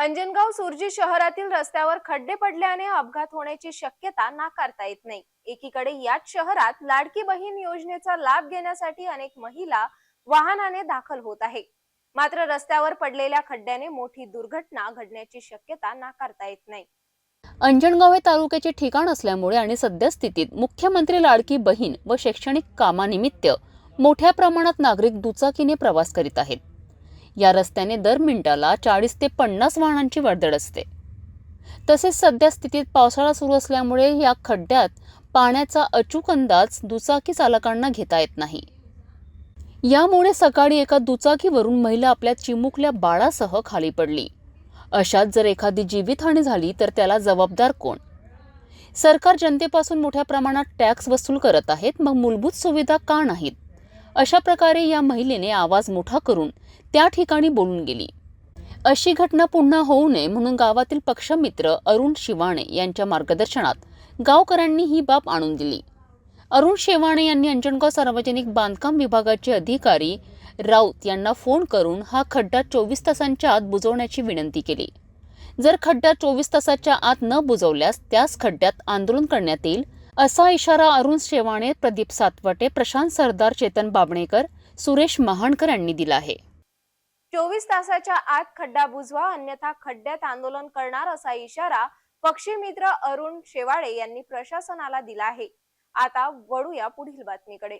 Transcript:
अंजनगाव सुरजी शहरातील रस्त्यावर खड्डे पडल्याने अपघात होण्याची शक्यता नाकारता येत नाही. एकीकडे याच शहरात लाडकी बहीण योजनेचा लाभ घेण्यासाठी अनेक महिला वाहनाने दाखल होत आहे. मात्र रस्त्यावर पडलेल्या खड्ड्याने मोठी दुर्घटना घडण्याची शक्यता नाकारता येत नाही. अंजनगाव हे तालुक्याचे ठिकाण असल्यामुळे आणि सद्यस्थितीत मुख्यमंत्री लाडकी बहीण व शैक्षणिक कामानिमित्त मोठ्या प्रमाणात नागरिक दुचाकीने प्रवास करीत आहेत. या रस्त्याने दर मिनिटाला चाळीस ते पन्नास वाहनांची वर्दळ असते. तसेच सध्या स्थितीत पावसाळा सुरू असल्यामुळे या खड्ड्यात पाण्याचा अचूक अंदाज दुचाकी चालकांना घेता येत नाही. यामुळे सकाळी एका दुचाकीवरून महिला आपल्या चिमुकल्या बाळासह खाली पडली. अशात जर एखादी जीवितहानी झाली तर त्याला जबाबदार कोण? सरकार जनतेपासून मोठ्या प्रमाणात टॅक्स वसूल करत आहेत मग मूलभूत सुविधा का नाहीत? अशा प्रकारे या महिलेने आवाज मोठा करून त्या ठिकाणी बोलून गेली. अशी घटना पुन्हा होऊ नये म्हणून गावातील पक्षमित्र अरुण शिवाणे यांच्या मार्गदर्शनात गावकऱ्यांनी ही बाब आणून दिली. अरुण शेवाणे यांनी अंजनगाव सार्वजनिक बांधकाम विभागाचे अधिकारी राऊत यांना फोन करून हा खड्डा चोवीस तासांच्या आत बुजवण्याची विनंती केली. जर खड्डा चोवीस तासाच्या आत न बुजवल्यास त्याच खड्ड्यात आंदोलन करण्यात येईल असा इशारा अरुण शेवाणे प्रदीप सातवटे प्रशांत सरदार चेतन बाबणेकर सुरेश महाणकर यांनी दिला आहे. चोवीस तासाच्या आत खड्डा बुजवा अन्यथा खड्ड्यात आंदोलन करणार असा इशारा पक्षी मित्र अरुण शेवाळे यांनी प्रशासनाला दिला आहे. आता वळूया पुढील बातमीकडे.